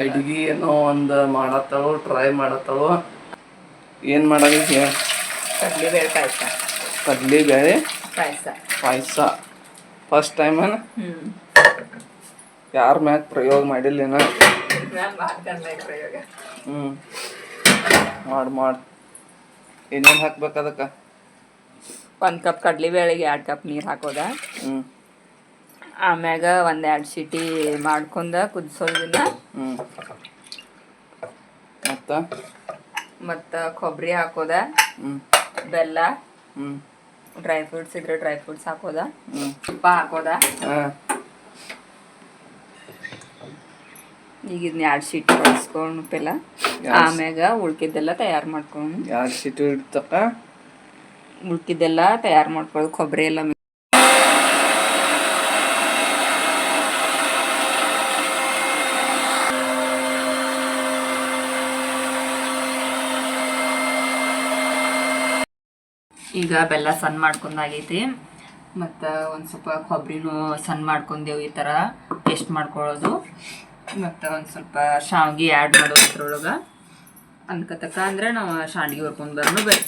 ಅಡ್ಗಿ ಏನೋ ಒಂದು ಮಾಡತ್ತಳು ಟ್ರೈ ಮಾಡತ್ತಳು. ಏನು ಮಾಡೋದಕ್ಕೆ ಕಡ್ಲಿಬೇಳೆ ಪಾಯಸ. ಕಡ್ಲಿ ಬೇಳೆ ಪಾಯಸ. ಪಾಯಸ ಫಸ್ಟ್ ಟೈಮ್ ಯಾರ ಮ್ಯಾಗ ಪ್ರಯೋಗ ಮಾಡಿಲ್ಲೇನ ಪ್ರಯೋಗ. ಹ್ಞೂ ಮಾಡಿ ಮಾಡಿ. ಏನೇನು ಹಾಕ್ಬೇಕು ಅದಕ್ಕೆ? ಒಂದು ಕಪ್ ಕಡ್ಲಿಬೇಳೆಗೆ ಎರಡು ಕಪ್ ನೀರು ಹಾಕೋದ. ಹ್ಞೂ ಆಮ್ಯಾಗ ಒಂದು ಎರಡು ಸೀಟಿ ಮಾಡ್ಕೊಂಡ ಕುದಿಸೋದನ್ನ ಮತ್ತ? ಮತ್ತು ಕೊಬ್ಬರಿ ಹಾಕೋದ. ಬೆಲ್ಲ. ಡ್ರೈ ಫ್ರೂಟ್ಸ್ ಇದ್ರೆ ಡ್ರೈ ಫ್ರೂಟ್ಸ್ ಹಾಕೋದ. ತುಪ್ಪ ಹಾಕೋದ. ಹಾಂ. ಈಗ ಇದನ್ನ ಎರಡು ಶೀಟ್ ಕಳಿಸ್ಕೊಂಡು ಪೆಲ್ಲ ಆಮ್ಯಾಗ ಉಳ್ಕಿದ್ದೆಲ್ಲ ತಯಾರು ಮಾಡ್ಕೊಂಡು. ಎರಡು ಶೀಟ್ ಇಡ್ತಕ್ಕ? ಉಳ್ಕಿದ್ದೆಲ್ಲ ತಯಾರು ಮಾಡ್ಕೊಳ್ಳೋದು ಕೊಬ್ಬರಿ ಎಲ್ಲ ಈಗ ಬೆಲ್ಲ ಸಣ್ಣ ಮಾಡ್ಕೊಂಡಾಗೈತಿ ಮತ್ತು ಒಂದು ಸ್ವಲ್ಪ ಕೊಬ್ಬರಿನೂ ಸಣ್ಣ ಮಾಡ್ಕೊಂಡೆವು ಈ ಥರ ಟೇಸ್ಟ್ ಮಾಡ್ಕೊಳ್ಳೋದು. ಮತ್ತು ಒಂದು ಸ್ವಲ್ಪ ಶಾವ್ಗೆ ಆ್ಯಡ್ ಮಾಡೋದ್ರೊಳಗೆ ಅನ್ಕತಕ್ಕ ಅಂದ್ರೆ ನಾವು ಶಾಂಡ್ಗೆ ಹೊರ್ಕೊಂಡು ಬರ್ನು ಬೇಕು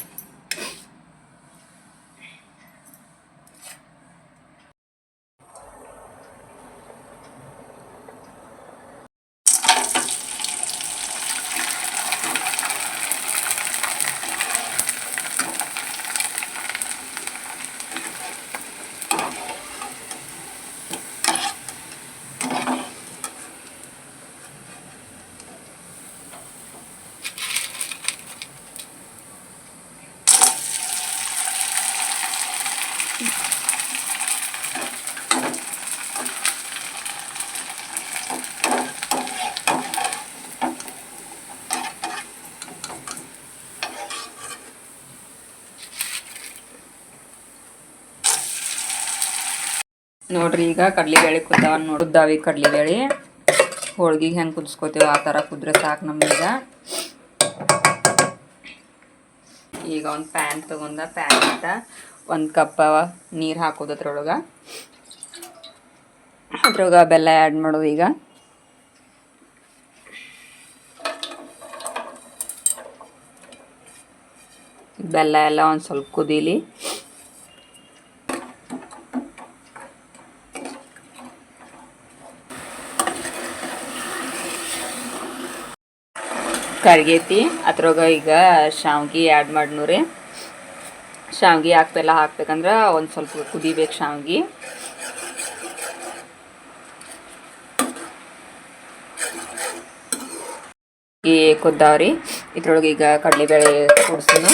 ನೋಡ್ರಿ, ಈಗ ಕಡ್ಲಿಬೇಳೆ ಕುದ್ದಾವ ನೋಡಿ ಕುದ್ದಾವಿ ಕಡ್ಲಿಬೇಳೆ. ಹೋಳ್ಗಿಗೆ ಹೆಂಗೆ ಕುದಿಸ್ಕೋತೇವೆ ಆ ಥರ ಕುದ್ರೆ ಸಾಕು ನಮ್ಗೀಗ. ಈಗ ಒಂದು ಪ್ಯಾನ್ ತೊಗೊಂಡ ಪ್ಯಾನ್ ಇಟ್ಟ ಒಂದು ಕಪ್ ನೀರು ಹಾಕೋದು ಅದ್ರೊಳಗೆ. ಅದ್ರೊಳಗೆ ಬೆಲ್ಲ ಆ್ಯಡ್ ಮಾಡೋದು ಈಗ. ಬೆಲ್ಲ ಎಲ್ಲ ಒಂದು ಸ್ವಲ್ಪ ಕುದೀಲಿ. ಕರ್ಗೈತಿ. ಅದ್ರಾಗ ಈಗ ಶಾವ್ಗಿ ಆ್ಯಡ್ ಮಾಡಿನೂರಿ. ಶಾವ್ಗಿ ಹಾಕ್ತೆಲ್ಲ ಹಾಕ್ಬೇಕಂದ್ರೆ ಒಂದು ಸ್ವಲ್ಪ ಕುದಿಬೇಕು ಶಾವ್ಗಿ ಕುದ್ದಾವ್ರಿ. ಇದ್ರೊಳಗೆ ಈಗ ಕಡಲೆಬೇಳೆ ಕೂಡ್ಸಿನು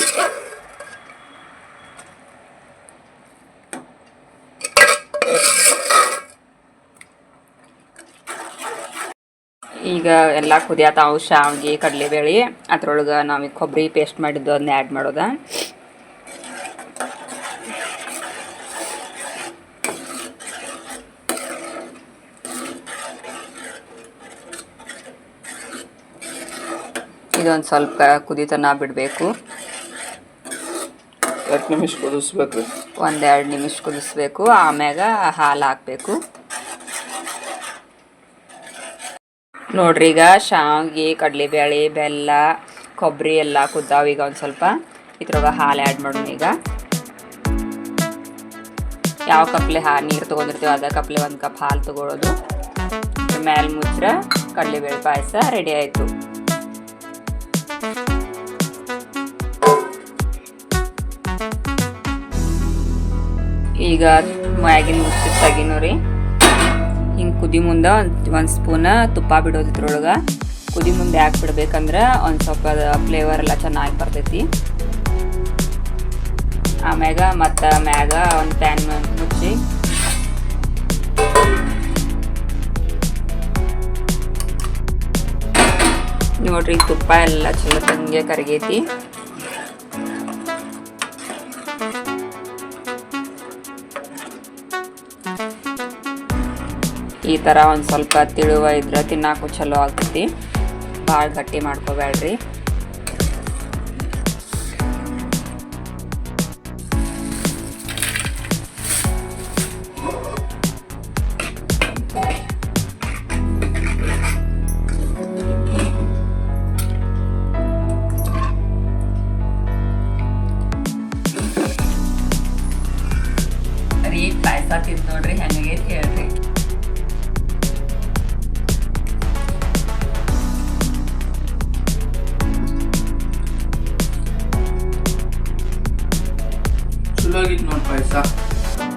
ಈಗ ಎಲ್ಲ ಕುದಿಯತಾವು ಶಾವ್ಗೆ ಕಡಲೆಬೇಳೆ ಅದ್ರೊಳಗೆ ನಾವು ಕೊಬ್ಬರಿ ಪೇಸ್ಟ್ ಮಾಡಿದ್ದು ಅದನ್ನ ಆ್ಯಡ್ ಮಾಡೋದ. ಇದೊಂದು ಸ್ವಲ್ಪ ಕುದಿತನ ಬಿಡಬೇಕು. ಎರಡು ನಿಮಿಷ ಕುದಿಸ್ಬೇಕು ಒಂದೆರಡು ನಿಮಿಷ ಕುದಿಸ್ಬೇಕು. ಆಮ್ಯಾಗ ಹಾಲು ಹಾಕಬೇಕು. ನೋಡ್ರಿ, ಈಗ ಶಾವಿಗೆ ಕಡಲೆಬೇಳೆ ಬೆಲ್ಲ, ಕೊಬ್ಬರಿ ಎಲ್ಲ ಕುದ್ದಾವ ಈಗ ಒಂದು ಸ್ವಲ್ಪ. ಇದ್ರೊಳಗೆ ಹಾಲು ಆ್ಯಡ್ ಮಾಡೋಣ ಈಗ. ಯಾವ ಕಪ್ಲೆ ಹಾ, ನೀರು ತೊಗೊಂಡಿರ್ತೀವಿ, ಅದ ಕಪ್ಲೆ ಒಂದು ಕಪ್ ಹಾಲು ತೊಗೊಳೋದು. ಮೇಲೆ ಮುಚ್ಚ್ರ ಕಡಲೆಬೇಳೆ ಪಾಯಸ ರೆಡಿ ಆಯಿತು. ಈಗ ಮ್ಯಾಗಿನ ಮುಚ್ಚಿ ತೆಗಿನೋ ರೀ. ಕುದಿ ಮುಂದೆ ಒಂದು ಸ್ಪೂನ್ ತುಪ್ಪ ಬಿಡೋದು ಇದ್ರೊಳಗೆ. ಕುದಿ ಮುಂದೆ ಯಾಕೆ ಬಿಡ್ಬೇಕಂದ್ರೆ ಒಂದು ಸ್ವಲ್ಪ ಫ್ಲೇವರ್ ಎಲ್ಲ ಚೆನ್ನಾಗಿ ಬರ್ತೈತಿ. ಆಮ್ಯಾಗ ಮತ್ತು ಮ್ಯಾಗ ಒಂದು ಪ್ಯಾನ್ ಮುಚ್ಚಿ ನೋಡ್ರಿ ತುಪ್ಪ ಎಲ್ಲ ಚಲೋ ತಂಗೆ ಕರಗೈತಿ. ಈ ಥರ ಒಂದು ಸ್ವಲ್ಪ ತಿಳುವ ಇದ್ರೆ ತಿನ್ನಾಕು ಚಲೋ ಆಗ್ತೈತಿ. ಭಾಳ ಗಟ್ಟಿ ಮಾಡ್ಕೋಬೇಡ್ರಿ.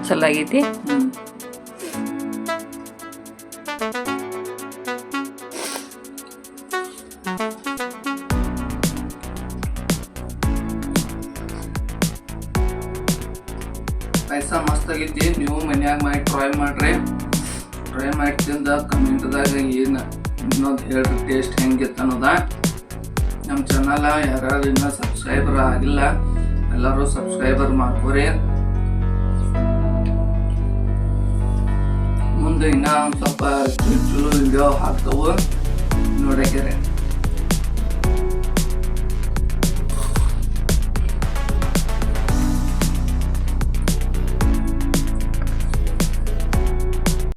ಮಾಡ್ಕೋದಾಗೈತಿ ಆಗೈತಿ ಪಾಯಸ ಮಸ್ತ್ ಆಗೈತಿ. ನೀವು ಮನ್ಯಾಗ ಮಾಡಿ ಟ್ರೈ ಮಾಡ್ರಿ. ಟ್ರೈ ಮಾಡಿ ತಿಂದ ಕಮೆಂಟ್ದಾಗ ಏನು ಇನ್ನೊಂದು ಹೇಳ್ರಿ ಟೇಸ್ಟ್ ಹೆಂಗಿತ್ತು ಅನ್ನೋದ. ನಮ್ಮ ಚಾನಲ್ ಯಾರು ಇನ್ನೂ ಸಬ್ಸ್ಕ್ರೈಬರ್ ಆಗಿಲ್ಲ, ಎಲ್ಲರೂ ಸಬ್ಸ್ಕ್ರೈಬರ್ ಮಾಡ್ಕೋರಿ. ಮುಂದೆ ಇನ್ನೂ ಒಂದು ಸ್ವಲ್ಪ ಚೂರು ಚೂರು ವಿಡಿಯೋ ಹಾಕ್ತವು ನೋಡಕ್ಕೆ